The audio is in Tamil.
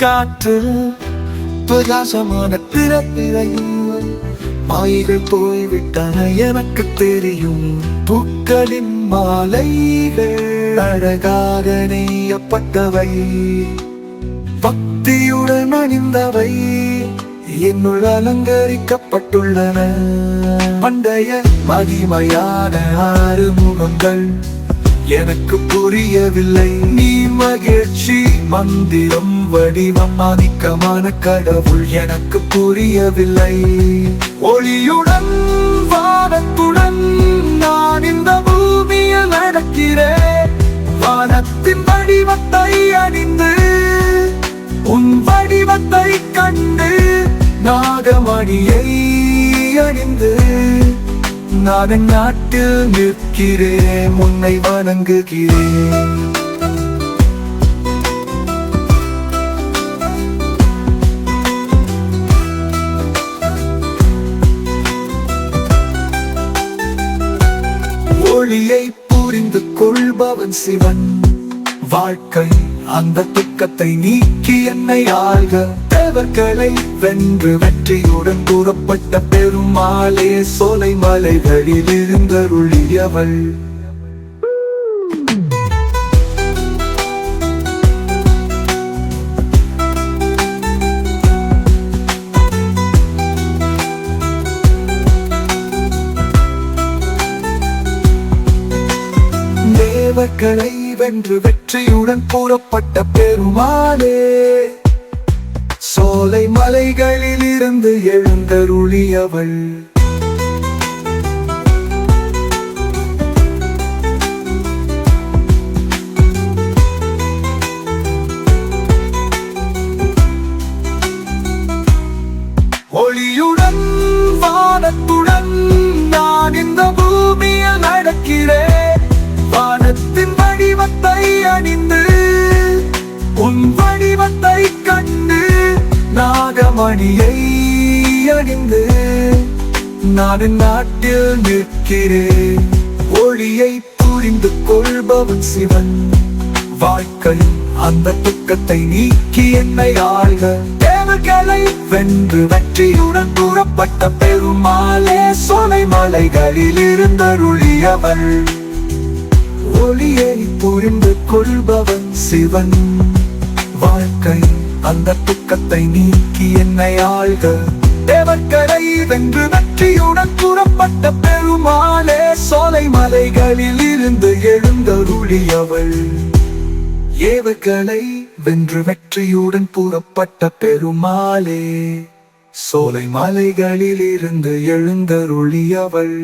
காற்று பிரகாசமான திறப்பிறையும் மாய்கள் போய்விட்டன எனக்கு தெரியும். பூக்களின் மாலைகள் அழகாக நெய்யப்பட்டவை. பக்தியுடன் அணிந்தவை. என்னுள் அலங்கரிக்கப்பட்டுள்ளன. பண்டைய மகிமையான ஆறு முகங்கள் எனக்கு புரியவில்லை. நீ மகிழ்ச்சி மந்திரம் வடிவம் ஆதிக்கமான கடவுள் எனக்கு புரியவில்லை. ஒளியுடன் வானத்துடன் நான் இந்த பூமியில் நடக்கிறேன். வானத்தின் வடிவத்தை அணிந்து உன் வடிவத்தை கண்டு நாகமணியை அணிந்து நான் நாட்டில் நிற்கிறேன் உன்னை வணங்குகிறேன். ஒளியை புரிந்து கொள்பவன் சிவன். வாழ்க்கை அந்த துக்கத்தை நீக்கி என்னை ஆழ்க தேவர்களை வென்று வெற்றியுடன் கூறப்பட்ட பெருமாளே சோலை மலைகளில் இருந்தருளியவள். தேவர்களை வென்று வெற்றியுடன் கூறப்பட்ட பெருமாளே சோலை மலைகளில் இருந்து எழுந்தருளியவள். ஒளியுடன் வானத்துடன் நான் இந்த பூமியில் நடக்கிறேன். தங்கமணியை அணிந்து நான் நாட்டில் நிற்கிறேன். ஒளியை புரிந்து கொள்பவன் சிவன். வாழ்க்கை அந்த துக்கத்தை நீக்கி என்னை ஆழ்க தேவர்களை வென்று வெற்றியுடன் கூறப்பட்ட பெருமாளே சோலை மலைகளில் இருந்தருளியவள் ஒளியை புரிந்து கொள்பவன் சிவன். வாழ்க்கை அந்த துக்கத்தை நீக்கி என்னை ஆழ்க தேவக்கரை வென்று வெற்றியுடன் கூறப்பட்ட பெருமாளே சோலை மலைகளில் இருந்து எழுந்தருளியவள் ஏவுகளை வென்று வெற்றியுடன் கூறப்பட்ட பெருமாளே சோலை மலைகளில் இருந்து எழுந்தருளியவள்